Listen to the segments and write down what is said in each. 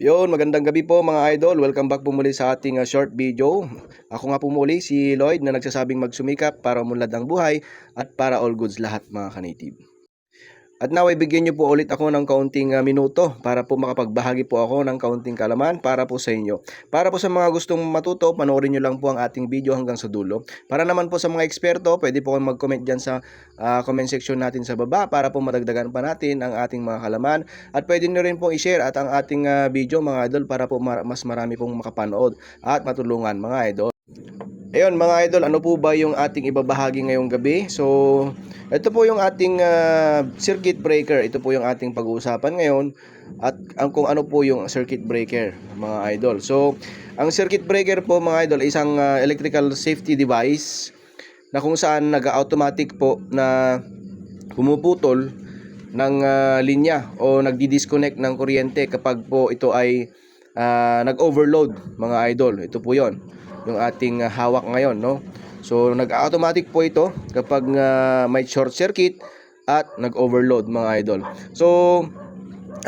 Yon, magandang gabi po mga idol. Welcome back po muli sa ating uh, short video. Ako nga po muli si Lloyd na nagsasabing magsumikap para umunlad ang buhay at para all goods lahat mga ka-native. At now, ibigyan niyo po ulit ako ng kaunting uh, minuto para po makapagbahagi po ako ng kaunting kalaman para po sa inyo. Para po sa mga gustong matuto, panoorin niyo lang po ang ating video hanggang sa dulo. Para naman po sa mga eksperto, pwede po kayong mag-comment dyan sa uh, comment section natin sa baba para po madagdagan pa natin ang ating mga kalaman. At pwede niyo rin po i-share at ang ating uh, video mga idol para po mar- mas marami pong makapanood at matulungan mga idol. Ayun mga idol, ano po ba yung ating ibabahagi ngayong gabi? So, ito po yung ating ah, circuit breaker. Ito po yung ating pag-uusapan ngayon at ang kung ano po yung circuit breaker mga idol. So, ang circuit breaker po mga idol isang ah, electrical safety device na kung saan nag-automatic po na pumuputol ng ah, linya o nagdi-disconnect ng kuryente kapag po ito ay ah, nag-overload mga idol. Ito po 'yon yung ating ah, hawak ngayon, no? So nag-automatic po ito kapag ah, may short circuit at nag-overload mga idol. So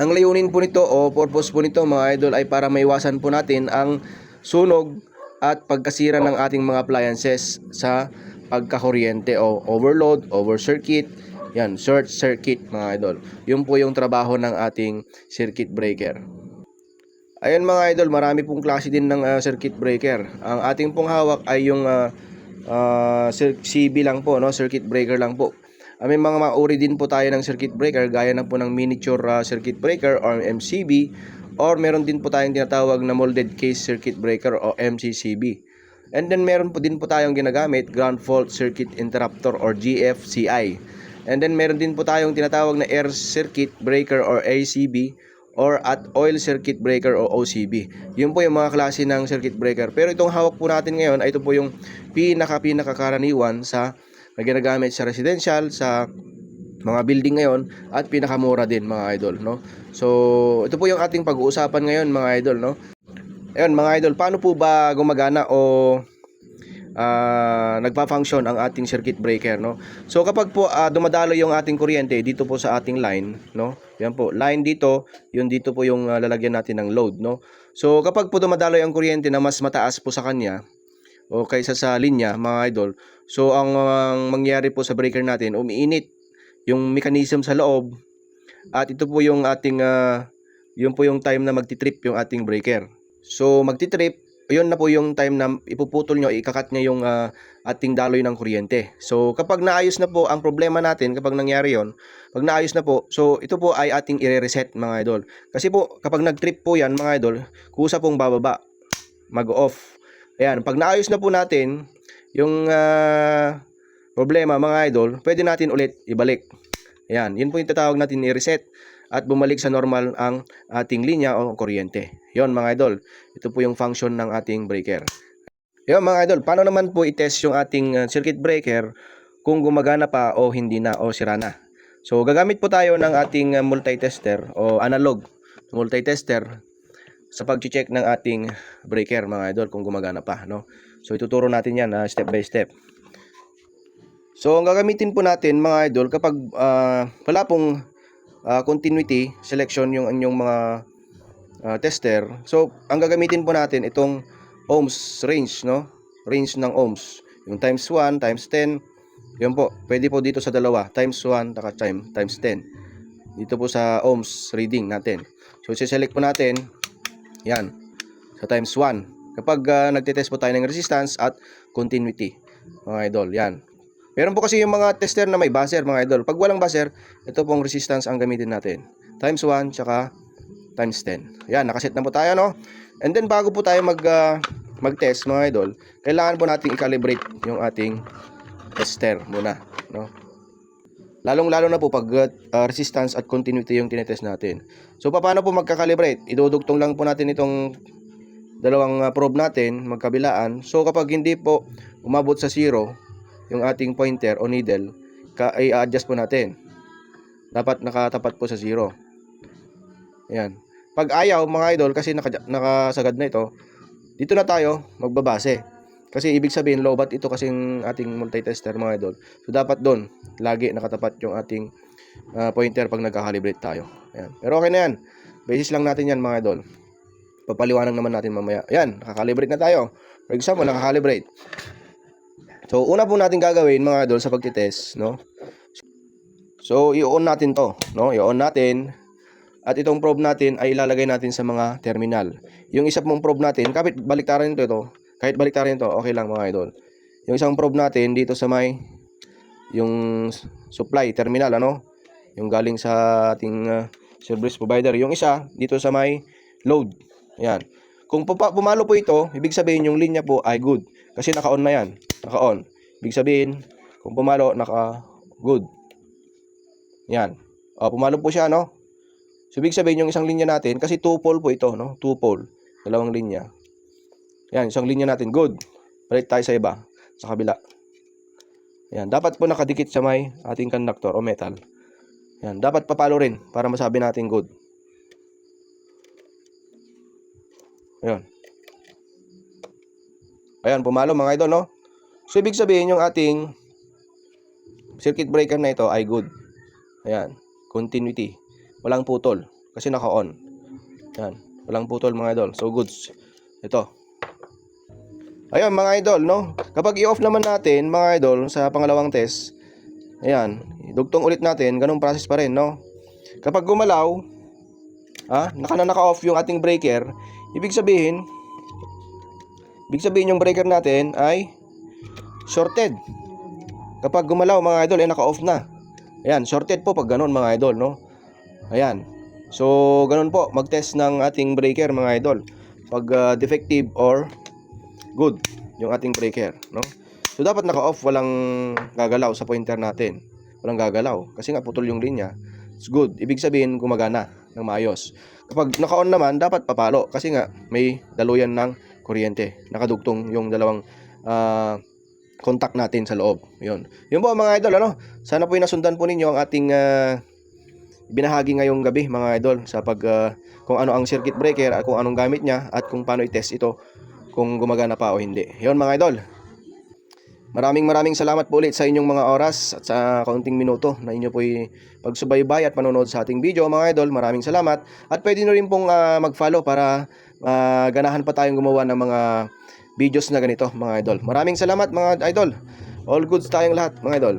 ang layunin po nito o purpose po nito mga idol ay para maiwasan po natin ang sunog at pagkasira ng ating mga appliances sa pagkakuryente o overload, over circuit, yan, short circuit mga idol. Yun po yung trabaho ng ating circuit breaker. Ayan mga idol, marami pong klase din ng ah, circuit breaker. Ang ating pong hawak ay yung ah, ah, cir- CB lang po, no? circuit breaker lang po. Ah, may mga mauri din po tayo ng circuit breaker gaya na po ng miniature ah, circuit breaker or MCB or meron din po tayong tinatawag na molded case circuit breaker o MCCB. And then meron po din po tayong ginagamit ground fault circuit interrupter or GFCI. And then meron din po tayong tinatawag na air circuit breaker or ACB or at oil circuit breaker o OCB. Yun po yung mga klase ng circuit breaker. Pero itong hawak po natin ngayon ay ito po yung pinaka pinaka karaniwan sa na ginagamit sa residential, sa mga building ngayon at pinakamura din mga idol, no? So, ito po yung ating pag-uusapan ngayon mga idol, no? Ayun mga idol, paano po ba gumagana o ah nagpa-function ang ating circuit breaker no. So kapag po ah, dumadalo yung ating kuryente dito po sa ating line no. Yan po, line dito, yun dito po yung ah, lalagyan natin ng load no. So kapag po dumadalo yung kuryente na mas mataas po sa kanya o kaysa sa linya mga idol. So ang, ang mangyayari po sa breaker natin, umiinit yung mechanism sa loob at ito po yung ating ah, yun po yung time na magti-trip yung ating breaker. So magti-trip yun na po yung time na ipuputol nyo, ikakat niya yung ah, ating daloy ng kuryente. So, kapag naayos na po ang problema natin, kapag nangyari yon pag naayos na po, so ito po ay ating i-reset mga idol. Kasi po, kapag nag-trip po yan mga idol, kusa pong bababa, mag-off. Ayan, pag naayos na po natin, yung ah, problema mga idol, pwede natin ulit ibalik. Ayan, yun po yung tatawag natin i-reset at bumalik sa normal ang ating linya o kuryente. Yon mga idol, ito po yung function ng ating breaker. Yon mga idol, paano naman po i-test yung ating uh, circuit breaker kung gumagana pa o hindi na o sira na? So gagamit po tayo ng ating uh, multi-tester o analog multi-tester sa pag-check ng ating breaker mga idol kung gumagana pa, no? So ituturo natin 'yan uh, step by step. So ang gagamitin po natin mga idol kapag uh, wala pong uh, continuity selection yung inyong mga uh, tester. So, ang gagamitin po natin itong ohms range, no? Range ng ohms. Yung times 1, times 10. Yun po. Pwede po dito sa dalawa. Times 1, taka time, times 10. Dito po sa ohms reading natin. So, select po natin. Yan. Sa times 1. Kapag uh, nagtitest po tayo ng resistance at continuity. Mga idol, yan. Meron po kasi yung mga tester na may buzzer, mga idol. Pag walang buzzer, ito pong resistance ang gamitin natin. Times 1, tsaka times 10. Yan, nakaset na po tayo, no? And then, bago po tayo mag, uh, mag-test, mga idol, kailangan po natin i-calibrate yung ating tester muna, no? Lalong-lalo na po pag uh, resistance at continuity yung tinetest natin. So, paano po magka-calibrate? Idudugtong lang po natin itong dalawang uh, probe natin, magkabilaan. So, kapag hindi po umabot sa zero, yung ating pointer o needle, ka i-adjust po natin. Dapat nakatapat po sa zero. Ayan. Pag ayaw, mga idol, kasi naka, nakasagad na ito, dito na tayo magbabase. Kasi ibig sabihin, lobat ito kasing ating multi-tester, mga idol. So, dapat doon, lagi nakatapat yung ating uh, pointer pag nagka-calibrate tayo. Ayan. Pero okay na yan. Basis lang natin yan, mga idol. papaliwanag naman natin mamaya. Ayan, nakakalibrate na tayo. For example, nakakalibrate. So, una po natin gagawin mga idol sa pagtitest, no? So, i-on natin to, no? I-on natin. At itong probe natin ay ilalagay natin sa mga terminal. Yung isa pong probe natin, kapit baliktaran nito ito, kahit baliktaran ito, okay lang mga idol. Yung isang probe natin dito sa may yung supply terminal ano, yung galing sa ating uh, service provider. Yung isa dito sa may load. Ayan. Kung pumalo po ito, ibig sabihin yung linya po ay good. Kasi naka-on na yan. Naka-on. Ibig sabihin, kung pumalo, naka-good. Yan. O, pumalo po siya, no? So, ibig sabihin yung isang linya natin, kasi two-pole po ito, no? Two-pole. Dalawang linya. Yan, isang linya natin. Good. Balik tayo sa iba. Sa kabila. Yan. Dapat po nakadikit sa may ating conductor o metal. Yan. Dapat papalo rin para masabi natin good. Ayan. Ayan, pumalo mga idol, no? So, ibig sabihin yung ating circuit breaker na ito ay good. Ayan. Continuity. Walang putol. Kasi naka-on. Ayan. Walang putol mga idol. So, goods. Ito. Ayun, mga idol, no? Kapag i-off naman natin, mga idol, sa pangalawang test, ayan, dugtong ulit natin, ganung process pa rin, no? Kapag gumalaw, ah, naka na naka-off yung ating breaker, ibig sabihin, ibig sabihin yung breaker natin ay shorted. Kapag gumalaw, mga idol, eh, naka-off na. Ayan, shorted po pag ganun, mga idol, no? Ayan. So, ganun po, mag-test ng ating breaker, mga idol. Pag ah, defective or good yung ating breaker, no? So dapat naka-off, walang gagalaw sa pointer natin. Walang gagalaw kasi nga putol yung linya. It's good. Ibig sabihin gumagana ng maayos. Kapag naka-on naman, dapat papalo kasi nga may daluyan ng kuryente. Nakadugtong yung dalawang ah, contact natin sa loob. Yun. Yun po mga idol, ano? Sana po nasundan po ninyo ang ating ah, binahagi ngayong gabi mga idol sa pag ah, kung ano ang circuit breaker at kung anong gamit niya at kung paano i-test ito kung gumagana pa o hindi. Yun mga idol. Maraming maraming salamat po ulit sa inyong mga oras at sa kaunting minuto na inyo po pagsubaybay at panonood sa ating video mga idol. Maraming salamat. At pwede nyo rin pong ah, mag-follow para ah, ganahan pa tayong gumawa ng mga videos na ganito mga idol. Maraming salamat mga idol. All goods tayong lahat mga idol.